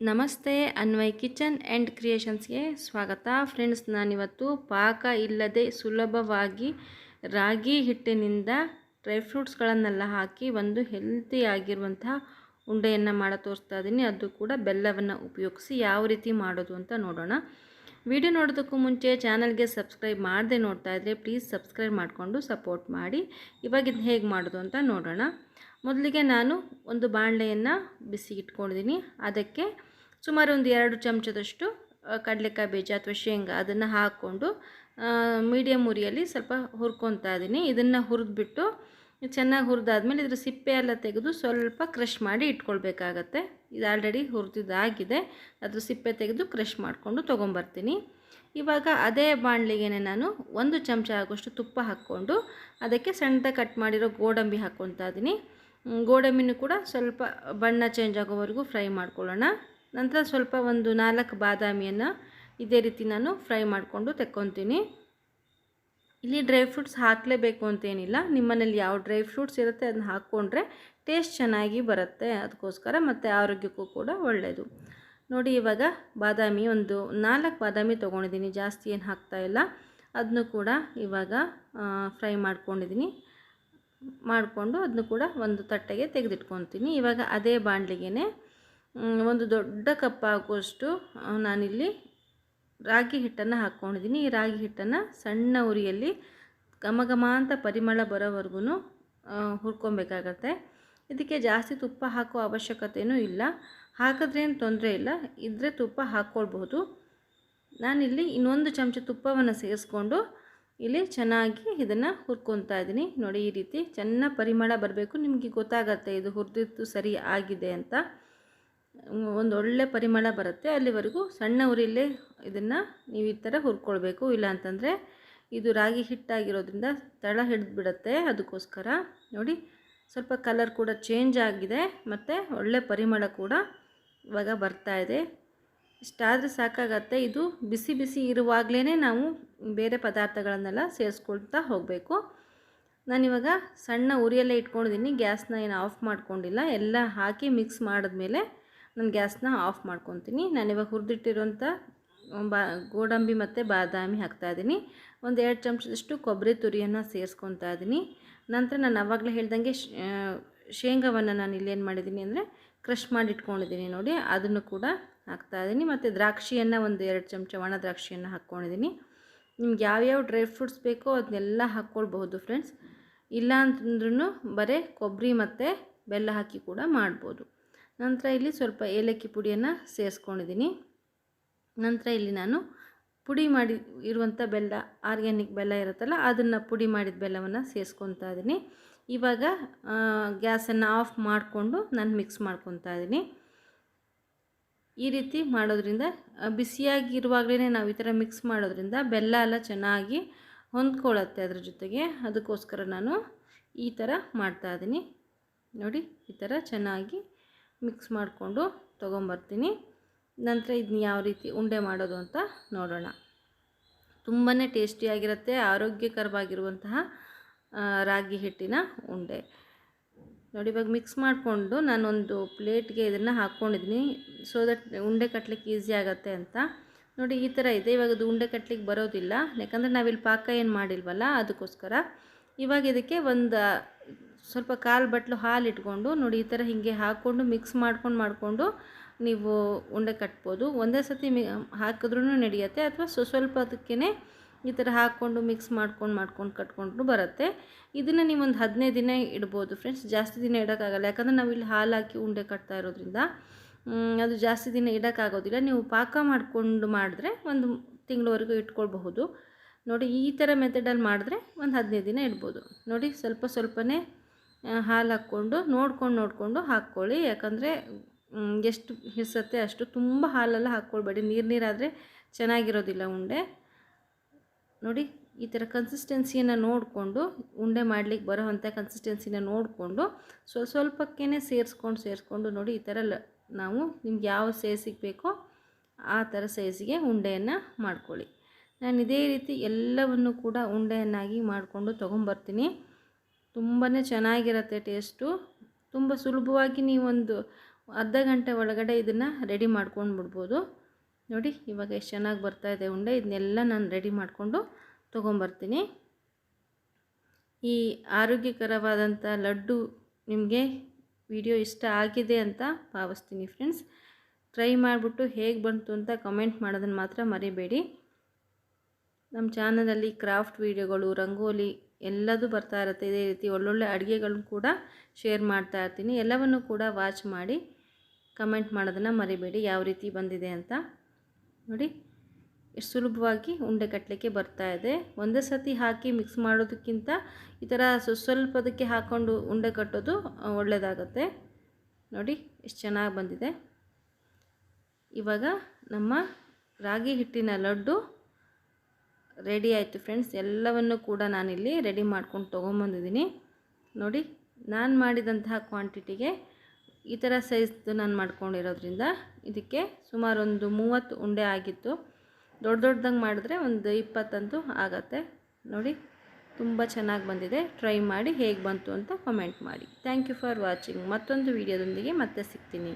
ನಮಸ್ತೆ, Anvay kitchen and ಕ್ರಿಯೇಷನ್ಸ್ಗೆ ಸ್ವಾಗತ. Friends, ನಾನಿವತ್ತು ಪಾಕ ಇಲ್ಲದೆ ಸುಲಭವಾಗಿ ರಾಗಿ ಹಿಟ್ಟಿನಿಂದ ಡ್ರೈ ಫ್ರೂಟ್ಸ್ಗಳನ್ನೆಲ್ಲ ಹಾಕಿ ಒಂದು ಹೆಲ್ತಿಯಾಗಿರುವಂತಹ ಉಂಡೆಯನ್ನು ಮಾಡ ತೋರಿಸ್ತಾ ಇದ್ದೀನಿ ಅದು ಕೂಡ ಬೆಲ್ಲವನ್ನು ಉಪಯೋಗಿಸಿ ಯಾವ ರೀತಿ ಮಾಡೋದು ಅಂತ ನೋಡೋಣ. ವಿಡಿಯೋ ನೋಡೋದಕ್ಕೂ ಮುಂಚೆ ಚಾನಲ್ಗೆ ಸಬ್ಸ್ಕ್ರೈಬ್ ಮಾಡದೆ ನೋಡ್ತಾ ಇದ್ದರೆ ಪ್ಲೀಸ್ ಸಬ್ಸ್ಕ್ರೈಬ್ ಮಾಡಿಕೊಂಡು ಸಪೋರ್ಟ್ ಮಾಡಿ. ಇವಾಗ ಇದನ್ನ ಹೇಗೆ ಮಾಡೋದು ಅಂತ ನೋಡೋಣ. ಮೊದಲಿಗೆ ನಾನು ಒಂದು ಬಾಣಲೆಯನ್ನು ಬಿಸಿ ಇಟ್ಕೊಂಡಿದ್ದೀನಿ ಅದಕ್ಕೆ ಸುಮಾರು ಒಂದು ಎರಡು ಚಮಚದಷ್ಟು ಕಡಲೆಕಾಯಿ ಬೀಜ ಅಥವಾ ಶೇಂಗಾ ಅದನ್ನು ಹಾಕ್ಕೊಂಡು ಮೀಡಿಯಮ್ ಉರಿಯಲ್ಲಿ ಸ್ವಲ್ಪ ಹುರ್ಕೊತಾ ಇದ್ದೀನಿ ಇದನ್ನು ಹುರಿದ್ಬಿಟ್ಟು ಚೆನ್ನಾಗಿ ಹುರಿದಾದ್ಮೇಲೆ ಇದ್ರ ಸಿಪ್ಪೆ ಎಲ್ಲ ತೆಗೆದು ಸ್ವಲ್ಪ ಕ್ರಷ್ ಮಾಡಿ ಇಟ್ಕೊಳ್ಬೇಕಾಗತ್ತೆ. ಇದು ಆಲ್ರೆಡಿ ಹುರಿದಿದ್ದಾಗಿದೆ. ಅದ್ರ ಸಿಪ್ಪೆ ತೆಗೆದು ಕ್ರಷ್ ಮಾಡಿಕೊಂಡು ತೊಗೊಂಬರ್ತೀನಿ. ಇವಾಗ ಅದೇ ಬಾಣಲಿಗೆ ನಾನು ಒಂದು ಚಮಚ ಆಗುವಷ್ಟು ತುಪ್ಪ ಹಾಕ್ಕೊಂಡು ಅದಕ್ಕೆ ಸಣ್ಣದಾಗಿ ಕಟ್ ಮಾಡಿರೋ ಗೋಡಂಬಿ ಹಾಕ್ಕೊತಾ ಇದ್ದೀನಿ ಗೋಡಂಬಿನೂ ಕೂಡ ಸ್ವಲ್ಪ ಬಣ್ಣ ಚೇಂಜ್ ಆಗೋವರೆಗೂ ಫ್ರೈ ಮಾಡ್ಕೊಳ್ಳೋಣ. ನಂತರ ಸ್ವಲ್ಪ ಒಂದು ನಾಲ್ಕು ಬಾದಾಮಿಯನ್ನು ಇದೇ ರೀತಿ ನಾನು ಫ್ರೈ ಮಾಡಿಕೊಂಡು ತೆಕ್ಕೊತೀನಿ. ಇಲ್ಲಿ ಡ್ರೈ ಫ್ರೂಟ್ಸ್ ಹಾಕಲೇಬೇಕು ಅಂತೇನಿಲ್ಲ. ನಿಮ್ಮನೇಲಿ ಯಾವ ಡ್ರೈ ಫ್ರೂಟ್ಸ್ ಇರುತ್ತೆ ಅದನ್ನ ಹಾಕ್ಕೊಂಡ್ರೆ ಟೇಸ್ಟ್ ಚೆನ್ನಾಗಿ ಬರುತ್ತೆ. ಅದಕ್ಕೋಸ್ಕರ ಮತ್ತು ಆರೋಗ್ಯಕ್ಕೂ ಕೂಡ ಒಳ್ಳೆಯದು ನೋಡಿ, ಇವಾಗ ಬಾದಾಮಿ ಒಂದು ನಾಲ್ಕು ಬಾದಾಮಿ ತೊಗೊಂಡಿದ್ದೀನಿ. ಜಾಸ್ತಿ ಏನು ಹಾಕ್ತಾ ಇಲ್ಲ. ಅದನ್ನು ಕೂಡ ಇವಾಗ ಫ್ರೈ ಮಾಡ್ಕೊಂಡಿದ್ದೀನಿ. ಮಾಡಿಕೊಂಡು ಅದನ್ನು ಕೂಡ ಒಂದು ತಟ್ಟೆಗೆ ತೆಗೆದಿಟ್ಕೊತೀನಿ. ಇವಾಗ ಅದೇ ಬಾಣಲಿಗೆ ಒಂದು ದೊಡ್ಡ ಕಪ್ ಆಗುವಷ್ಟು ನಾನಿಲ್ಲಿ ರಾಗಿ ಹಿಟ್ಟನ್ನು ಹಾಕ್ಕೊಂಡಿದ್ದೀನಿ ಈ ರಾಗಿ ಹಿಟ್ಟನ್ನು ಸಣ್ಣ ಉರಿಯಲ್ಲಿ ಘಮ ಅಂತ ಪರಿಮಳ ಬರೋವರೆಗೂ ಹುರ್ಕೊಬೇಕಾಗತ್ತೆ. ಇದಕ್ಕೆ ಜಾಸ್ತಿ ತುಪ್ಪ ಹಾಕೋ ಅವಶ್ಯಕತೆಯೂ ಇಲ್ಲ. ಹಾಕಿದ್ರೇನು ತೊಂದರೆ ಇಲ್ಲ. ಇದ್ದರೆ ತುಪ್ಪ ಹಾಕ್ಕೊಳ್ಬಹುದು. ನಾನಿಲ್ಲಿ ಇನ್ನೊಂದು ಚಮಚ ತುಪ್ಪವನ್ನು ಸೇರಿಸ್ಕೊಂಡು ಇಲ್ಲಿ ಚೆನ್ನಾಗಿ ಇದನ್ನು ಹುರ್ಕೊತಾ ಇದ್ದೀನಿ. ನೋಡಿ ಈ ರೀತಿ ಚೆನ್ನಾಗಿ ಪರಿಮಳ ಬರಬೇಕು. ನಿಮಗೆ ಗೊತ್ತಾಗತ್ತೆ ಇದು ಹುರಿದಿದ್ದು ಸರಿ ಆಗಿದೆ ಅಂತ. ಒಂದು ಒಳ್ಳೆ ಪರಿಮಳ ಬರುತ್ತೆ. ಅಲ್ಲಿವರೆಗೂ ಸಣ್ಣ ಉರಿಯಲ್ಲೇ ಇದನ್ನು ನೀವು ಈ ಥರ ಹುರ್ಕೊಳ್ಬೇಕು. ಇಲ್ಲ ಅಂತಂದರೆ ಇದು ರಾಗಿ ಹಿಟ್ಟಾಗಿರೋದ್ರಿಂದ ತಳ ಹಿಡಿದು ಬಿಡುತ್ತೆ ಅದಕ್ಕೋಸ್ಕರ. ನೋಡಿ, ಸ್ವಲ್ಪ ಕಲರ್ ಕೂಡ ಚೇಂಜ್ ಆಗಿದೆ ಮತ್ತು ಒಳ್ಳೆ ಪರಿಮಳ ಕೂಡ ಇವಾಗ ಬರ್ತಾ ಇದೆ. ಇಷ್ಟಾದರೆ ಸಾಕಾಗತ್ತೆ. ಇದು ಬಿಸಿ ಬಿಸಿ ಇರುವಾಗಲೇ ನಾವು ಬೇರೆ ಪದಾರ್ಥಗಳನ್ನೆಲ್ಲ ಸೇರಿಸ್ಕೊಳ್ತಾ ಹೋಗಬೇಕು. ನಾನಿವಾಗ ಸಣ್ಣ ಉರಿಯಲ್ಲೇ ಇಟ್ಕೊಂಡಿದ್ದೀನಿ. ಗ್ಯಾಸ್ನ ಏನು ಆಫ್ ಮಾಡ್ಕೊಂಡಿಲ್ಲ. ಎಲ್ಲ ಹಾಕಿ ಮಿಕ್ಸ್ ಮಾಡಿದ್ಮೇಲೆ ನಾನು ಗ್ಯಾಸ್ನ ಆಫ್ ಮಾಡ್ಕೊತೀನಿ. ನಾನಿವಾಗ ಹುರಿದಿಟ್ಟಿರೋಂಥ ಬಾ ಗೋಡಂಬಿ ಮತ್ತು ಬಾದಾಮಿ ಹಾಕ್ತಾಯಿದ್ದೀನಿ ಒಂದು ಎರಡು ಚಮಚದಷ್ಟು ಕೊಬ್ಬರಿ ತುರಿಯನ್ನು ಸೇರಿಸ್ಕೊತಾ ಇದ್ದೀನಿ. ನಂತರ ನಾನು ಆವಾಗಲೇ ಹೇಳ್ದಂಗೆ ಶೇಂಗಾವನ್ನು ನಾನು ಇಲ್ಲೇನು ಮಾಡಿದ್ದೀನಿ ಅಂದರೆ ಕ್ರಷ್ ಮಾಡಿ ಇಟ್ಕೊಂಡಿದ್ದೀನಿ ನೋಡಿ. ಅದನ್ನು ಕೂಡ ಹಾಕ್ತಾಯಿದ್ದೀನಿ ಮತ್ತು ದ್ರಾಕ್ಷಿಯನ್ನು ಒಂದು ಎರಡು ಚಮಚ ಒಣ ದ್ರಾಕ್ಷಿಯನ್ನು ಹಾಕ್ಕೊಂಡಿದ್ದೀನಿ. ನಿಮ್ಗೆ ಯಾವ್ಯಾವ ಡ್ರೈ ಫ್ರೂಟ್ಸ್ ಬೇಕೋ ಅದನ್ನೆಲ್ಲ ಹಾಕ್ಕೊಳ್ಬಹುದು ಫ್ರೆಂಡ್ಸ್. ಇಲ್ಲ ಅಂತಂದ್ರೂ ಬರೀ ಕೊಬ್ಬರಿ ಮತ್ತು ಬೆಲ್ಲ ಹಾಕಿ ಕೂಡ ಮಾಡ್ಬೋದು. ನಂತರ ಇಲ್ಲಿ ಸ್ವಲ್ಪ ಏಲಕ್ಕಿ ಪುಡಿಯನ್ನು ಸೇರಿಸ್ಕೊಂಡಿದ್ದೀನಿ. ನಂತರ ಇಲ್ಲಿ ನಾನು ಪುಡಿ ಮಾಡಿ ಇರುವಂಥ ಬೆಲ್ಲ ಆರ್ಗ್ಯಾನಿಕ್ ಬೆಲ್ಲ ಇರುತ್ತಲ್ಲ ಅದನ್ನು ಪುಡಿ ಮಾಡಿದ ಬೆಲ್ಲವನ್ನು ಸೇರಿಸ್ಕೊತಾ ಇದ್ದೀನಿ ಇವಾಗ ಗ್ಯಾಸನ್ನು ಆಫ್ ಮಾಡಿಕೊಂಡು ನಾನು ಮಿಕ್ಸ್ ಮಾಡ್ಕೊತಾ ಇದ್ದೀನಿ ಈ ರೀತಿ ಮಾಡೋದ್ರಿಂದ ಬಿಸಿಯಾಗಿರುವಾಗಲೇ ನಾವು ಈ ಥರ ಮಿಕ್ಸ್ ಮಾಡೋದ್ರಿಂದ ಬೆಲ್ಲ ಎಲ್ಲ ಚೆನ್ನಾಗಿ ಹೊಂದ್ಕೊಳ್ಳುತ್ತೆ ಅದ್ರ ಜೊತೆಗೆ. ಅದಕ್ಕೋಸ್ಕರ ನಾನು ಈ ಥರ ಮಾಡ್ತಾ ಇದ್ದೀನಿ ನೋಡಿ, ಈ ಥರ ಚೆನ್ನಾಗಿ ಮಿಕ್ಸ್ ಮಾಡಿಕೊಂಡು ತೊಗೊಂಬರ್ತೀನಿ. ನಂತರ ಇದನ್ನ ಯಾವ ರೀತಿ ಉಂಡೆ ಮಾಡೋದು ಅಂತ ನೋಡೋಣ. ತುಂಬಾ ಟೇಸ್ಟಿಯಾಗಿರುತ್ತೆ ಆರೋಗ್ಯಕರವಾಗಿರುವಂತಹ ರಾಗಿ ಹಿಟ್ಟಿನ ಉಂಡೆ. ನೋಡಿ, ಇವಾಗ ಮಿಕ್ಸ್ ಮಾಡಿಕೊಂಡು ನಾನೊಂದು ಪ್ಲೇಟ್ಗೆ ಇದನ್ನು ಹಾಕ್ಕೊಂಡಿದ್ದೀನಿ ಸೊ ದಟ್ ಉಂಡೆ ಕಟ್ಲಿಕ್ಕೆ ಈಸಿ ಆಗುತ್ತೆ ಅಂತ. ನೋಡಿ, ಈ ಥರ ಇದೆ. ಇವಾಗ ಅದು ಉಂಡೆ ಕಟ್ಲಿಕ್ಕೆ ಬರೋದಿಲ್ಲ. ಯಾಕಂದರೆ ನಾವಿಲ್ಲಿ ಪಾಕ ಏನು ಮಾಡಿಲ್ವಲ್ಲ, ಅದಕ್ಕೋಸ್ಕರ. ಇವಾಗ ಇದಕ್ಕೆ ಒಂದು ಸ್ವಲ್ಪ ಕಾಲು ಬಟ್ಲು ಹಾಲು ಇಟ್ಕೊಂಡು ನೋಡಿ ಈ ಥರ ಹೀಗೆ ಹಾಕ್ಕೊಂಡು ಮಿಕ್ಸ್ ಮಾಡ್ಕೊಂಡು ಮಾಡಿಕೊಂಡು ನೀವು ಉಂಡೆ ಕಟ್ಬೋದು. ಒಂದೇ ಸತಿ ಮಿ ಹಾಕಿದ್ರೂ ನಡೆಯುತ್ತೆ ಅಥವಾ ಸ್ವ ಸ್ವಲ್ಪ ಅದಕ್ಕೇ ಈ ಥರ ಹಾಕ್ಕೊಂಡು ಮಿಕ್ಸ್ ಮಾಡ್ಕೊಂಡು ಮಾಡ್ಕೊಂಡು ಕಟ್ಕೊಂಡು ಬರುತ್ತೆ. ಇದನ್ನು ನೀವು ಒಂದು ಹದಿನೈದು ದಿನ ಇಡ್ಬೋದು ಫ್ರೆಂಡ್ಸ್. ಜಾಸ್ತಿ ದಿನ ಇಡೋಕ್ಕಾಗಲ್ಲ. ಯಾಕಂದರೆ ನಾವು ಇಲ್ಲಿ ಹಾಲು ಹಾಕಿ ಉಂಡೆ ಕಟ್ತಾ ಇರೋದ್ರಿಂದ ಅದು ಜಾಸ್ತಿ ದಿನ ಇಡೋಕ್ಕಾಗೋದಿಲ್ಲ. ನೀವು ಪಾಕ ಮಾಡಿಕೊಂಡು ಮಾಡಿದ್ರೆ ಒಂದು ತಿಂಗಳವರೆಗೂ ಇಟ್ಕೊಳ್ಬಹುದು. ನೋಡಿ ಈ ಥರ ಮೆಥಡಲ್ಲಿ ಮಾಡಿದ್ರೆ ಒಂದು ಹದಿನೈದು ದಿನ ಇಡ್ಬೋದು. ನೋಡಿ ಸ್ವಲ್ಪ ಸ್ವಲ್ಪನೇ ಹಾಲು ಹಾಕ್ಕೊಂಡು ನೋಡ್ಕೊಂಡು ನೋಡಿಕೊಂಡು ಹಾಕ್ಕೊಳ್ಳಿ. ಯಾಕಂದರೆ ಎಷ್ಟು ಹಿಡಿಸತ್ತೆ ಅಷ್ಟು ತುಂಬ ಹಾಲೆಲ್ಲ ಹಾಕ್ಕೊಳ್ಬೇಡಿ. ನೀರು ನೀರಾದರೆ ಚೆನ್ನಾಗಿರೋದಿಲ್ಲ ಉಂಡೆ. ನೋಡಿ, ಈ ಥರ ಕನ್ಸಿಸ್ಟೆನ್ಸಿಯನ್ನು ನೋಡಿಕೊಂಡು, ಉಂಡೆ ಮಾಡಲಿಕ್ಕೆ ಬರೋ ಅಂಥ ಕನ್ಸಿಸ್ಟೆನ್ಸಿನ ನೋಡಿಕೊಂಡು ಸ್ವಲ್ಪ ಸ್ವಲ್ಪಕ್ಕೇ ಸೇರಿಸ್ಕೊಂಡು ಸೇರಿಸ್ಕೊಂಡು ನೋಡಿ, ಈ ಥರ ನಾವು ನಿಮ್ಗೆ ಯಾವ ಸೈಜಿಗೆ ಬೇಕೋ ಆ ಥರ ಸೈಜಿಗೆ ಉಂಡೆಯನ್ನು ಮಾಡ್ಕೊಳ್ಳಿ. ನಾನು ಇದೇ ರೀತಿ ಎಲ್ಲವನ್ನು ಕೂಡ ಉಂಡೆಯನ್ನಾಗಿ ಮಾಡಿಕೊಂಡು ತೊಗೊಂಬರ್ತೀನಿ. ತುಂಬಾ ಚೆನ್ನಾಗಿರುತ್ತೆ ಟೇಸ್ಟು. ತುಂಬ ಸುಲಭವಾಗಿ ನೀವೊಂದು ಅರ್ಧ ಗಂಟೆ ಒಳಗಡೆ ಇದನ್ನು ರೆಡಿ ಮಾಡ್ಕೊಂಡು ಬಿಡ್ಬೋದು. ನೋಡಿ, ಇವಾಗ ಎಷ್ಟು ಚೆನ್ನಾಗಿ ಇದೆ ಉಂಡೆ. ಇದನ್ನೆಲ್ಲ ನಾನು ರೆಡಿ ಮಾಡಿಕೊಂಡು ತೊಗೊಂಬರ್ತೀನಿ. ಈ ಆರೋಗ್ಯಕರವಾದಂಥ ಲಡ್ಡು ನಿಮಗೆ ವಿಡಿಯೋ ಇಷ್ಟ ಆಗಿದೆ ಅಂತ ಭಾವಿಸ್ತೀನಿ ಫ್ರೆಂಡ್ಸ್. ಟ್ರೈ ಮಾಡಿಬಿಟ್ಟು ಹೇಗೆ ಬಂತು ಅಂತ ಕಮೆಂಟ್ ಮಾಡೋದನ್ನು ಮಾತ್ರ ಮರಿಬೇಡಿ. ನಮ್ಮ ಚಾನಲಲ್ಲಿ ಕ್ರಾಫ್ಟ್ ವೀಡಿಯೋಗಳು, ರಂಗೋಲಿ ಎಲ್ಲದೂ ಬರ್ತಾ ಇರುತ್ತೆ. ಇದೇ ರೀತಿ ಒಳ್ಳೊಳ್ಳೆ ಅಡುಗೆಗಳನ್ನ ಕೂಡ ಶೇರ್ ಮಾಡ್ತಾ ಇರ್ತೀನಿ. ಎಲ್ಲವನ್ನು ಕೂಡ ವಾಚ್ ಮಾಡಿ ಕಮೆಂಟ್ ಮಾಡೋದನ್ನು ಮರಿಬೇಡಿ. ಯಾವ ರೀತಿ ಬಂದಿದೆ ಅಂತ. ನೋಡಿ, ಎಷ್ಟು ಸುಲಭವಾಗಿ ಉಂಡೆ ಕಟ್ಟಲಿಕ್ಕೆ ಬರ್ತಾ ಇದೆ. ಒಂದೇ ಸತಿ ಹಾಕಿ ಮಿಕ್ಸ್ ಮಾಡೋದಕ್ಕಿಂತ ಈ ಥರ ಸ್ವಲ್ಪದಕ್ಕೆ ಹಾಕ್ಕೊಂಡು ಉಂಡೆ ಕಟ್ಟೋದು ಒಳ್ಳೆಯದಾಗುತ್ತೆ ನೋಡಿ, ಎಷ್ಟು ಚೆನ್ನಾಗಿ ಬಂದಿದೆ. ಇವಾಗ ನಮ್ಮ ರಾಗಿ ಹಿಟ್ಟಿನ ಲಡ್ಡು ರೆಡಿ ಆಯಿತು ಫ್ರೆಂಡ್ಸ್. ಎಲ್ಲವನ್ನು ಕೂಡ ನಾನಿಲ್ಲಿ ರೆಡಿ ಮಾಡ್ಕೊಂಡು ತೊಗೊಂಬಂದಿದ್ದೀನಿ. ನೋಡಿ, ನಾನು ಮಾಡಿದಂತಹ ಕ್ವಾಂಟಿಟಿಗೆ ಈ ಥರ ಸೈಜ್ದು ನಾನು ಮಾಡ್ಕೊಂಡಿರೋದ್ರಿಂದ ಇದಕ್ಕೆ ಸುಮಾರು ಒಂದು ಮೂವತ್ತು ಉಂಡೆ ಆಗಿತ್ತು. ದೊಡ್ಡ ದೊಡ್ಡದಂಗೆ ಮಾಡಿದ್ರೆ ಒಂದು ಇಪ್ಪತ್ತಂತೂ ಆಗತ್ತೆ. ನೋಡಿ, ತುಂಬ ಚೆನ್ನಾಗಿ ಬಂದಿದೆ. ಟ್ರೈ ಮಾಡಿ ಹೇಗೆ ಬಂತು ಅಂತ ಕಮೆಂಟ್ ಮಾಡಿ. ಥ್ಯಾಂಕ್ ಯು ಫಾರ್ ವಾಚಿಂಗ್ ಮತ್ತೊಂದು ವೀಡಿಯೋದೊಂದಿಗೆ ಮತ್ತೆ ಸಿಗ್ತೀನಿ.